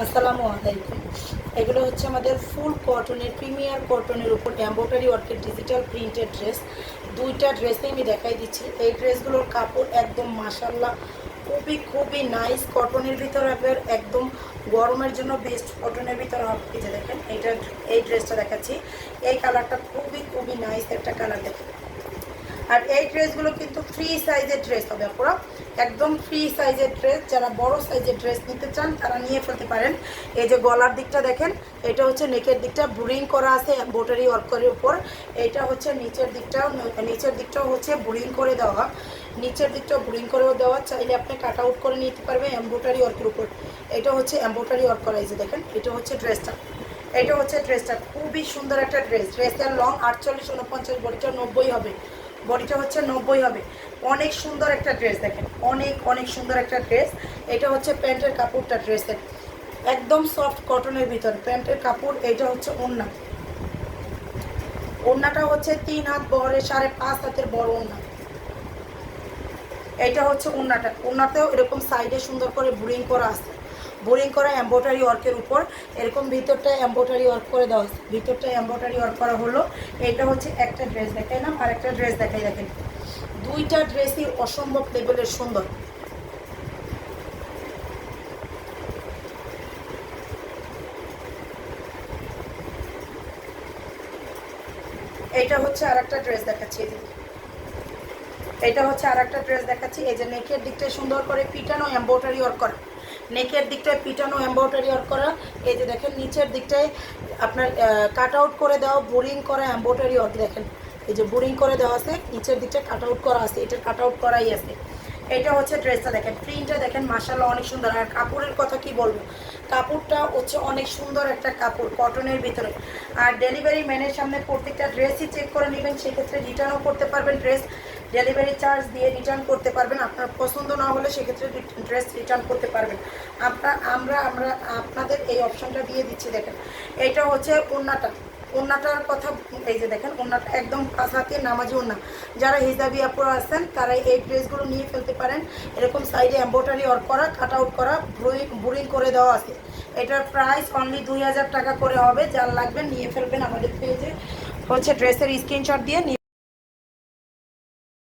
আসসালামু আলাইকুম। এগুলো হচ্ছে আমাদের ফুল কটনের, প্রিমিয়ার কটনের উপর এম্ব্রয়ডারি ওয়ার্কের ডিজিটাল প্রিন্টেড ড্রেস দুইটা ড্রেসে আমি দেখাই দিচ্ছি। এই ড্রেসগুলোর কাপড় একদম মাসাল্লাহ খুবই খুবই নাইস কটনের ভিতরে আপনার একদম গরমের জন্য বেস্ট কটনের ভিতরে হবে। দেখেন, এইটা, এই ড্রেসটা দেখাচ্ছি। এই কালারটা খুবই খুবই নাইস একটা কালার দেখেন। আর এই ড্রেসগুলো কিন্তু ফ্রি সাইজের ড্রেস হবে পুরো একদম ফ্রি সাইজের ড্রেস। যারা বড় সাইজের ড্রেস নিতে চান, তারা নিয়ে ফেলতে পারেন। এই যে গলার দিকটা দেখেন, এটা হচ্ছে নেকের দিকটা। বুরিং করা আছে এম্ব্রয়ডারি ওয়ার্কের উপর। এটা হচ্ছে নিচের দিকটা, নিচের দিকটাও হচ্ছে বুরিং করে দেওয়া। নিচের দিকটা বুরিং করেও দেওয়া। চাইলে আপনি কাট আউট করে নিতে পারবেন এম্ব্রয়ডারি ওয়ার্কের উপর। এটা হচ্ছে এম্ব্রয়ডারি ওয়ার্ক করা যে দেখেন, এটা হচ্ছে ড্রেসটা। এটা হচ্ছে ড্রেসটা। খুবই সুন্দর একটা ড্রেস। ড্রেসের লং আটচল্লিশ উনপঞ্চাশ বডিটা নব্বই হবে। বডিটা হচ্ছে নব্বই হবে। অনেক সুন্দর একটা ড্রেস দেখেন। অনেক অনেক সুন্দর একটা ড্রেস। এটা হচ্ছে প্যান্টের কাপড়টা ড্রেসের একদম সফট কটনের ভিতর। প্যান্টের কাপড়, এটা হচ্ছে ওড়না। ওড়নাটা হচ্ছে তিন হাত বড়, সাড়ে পাঁচ হাতের বড় ওড়না। এটা হচ্ছে ওড়নাটা। ওড়নাতেও এরকম সাইডে সুন্দর করে বুরিং করা আছে। বোরিং করা এম্ব্রয়ডারি ওয়ার্কের উপর। এরকম ভিতরটা এম্ব্রয়ডারি ওয়ার্ক করে দেওয়া আছে ভিতরটা এম্ব্রয়ডারি ওয়ার্ক করা হলো। এটা হচ্ছে একটা ড্রেস দেখাই না আর একটা ড্রেস দেখাই দেখেন। দুইটা ড্রেসই অসম্ভব লেভেলের সুন্দর। এইটা হচ্ছে আর একটা ড্রেস দেখাচ্ছি। এটা হচ্ছে আর একটা ড্রেস দেখাচ্ছি। এই যে নেকের দিকটায় সুন্দর করে পিটানো এম্ব্রয়ডারি ওয়ার্ক করা। নেকের দিকটায় পিটানো এম্ব্রয়ডারি ওয়ার্ক করা, এই যে দেখেন নিচের দিকটায় আপনার কাট আউট করে দেওয়া বোরিং করা এম্ব্রয়ডারি ওয়ার্ক দেখেন। এই যে বোরিং করে দেওয়া আছে, নিচের দিকটায় কাট আউট করা আছে, এটা কাট আউট করাই আছে। এটা হচ্ছে ড্রেসটা দেখেন প্রিন্টটা দেখেন মাসাল্লাহ অনেক সুন্দর। আর কাপড়ের কথা কি বলব? কাপড়টা হচ্ছে অনেক সুন্দর একটা কাপড় কটনের ভিতরে। আর ডেলিভারি ম্যানের সামনে প্রত্যেকটা ড্রেসই চেক করে নেবেন, সেক্ষেত্রে রিটার্নও করতে পারবেন ড্রেস ডেলিভারি চার্জ দিয়ে রিটার্ন করতে পারবেন। আপনার পছন্দ না হলে সেক্ষেত্রে ড্রেস রিটার্ন করতে পারবেন। আপনার আমরা আমরা আপনাদের এই অপশনটা দিয়ে দিচ্ছি, দেখেন। এটা হচ্ছে ওন্নাটা। ওন্নাটার কথা, এই যে দেখেন, ওন্নাটা একদম পাঁচ হাতে নামাজি ওন্না। যারা হিজাবি আপুরা আছেন, তারা এই ড্রেসগুলো নিয়ে ফেলতে পারেন। এরকম সাইডে এম্ব্রয়ডারি ওয়ার্ক করা কাট আউট করা বুরিং করে দেওয়া আছে। এটার প্রাইস অনলি দুই হাজার টাকা করে হবে। যার লাগবে নিয়ে ফেলবেন আমাদের পেজে হচ্ছে ড্রেসের স্ক্রিনশট দিয়ে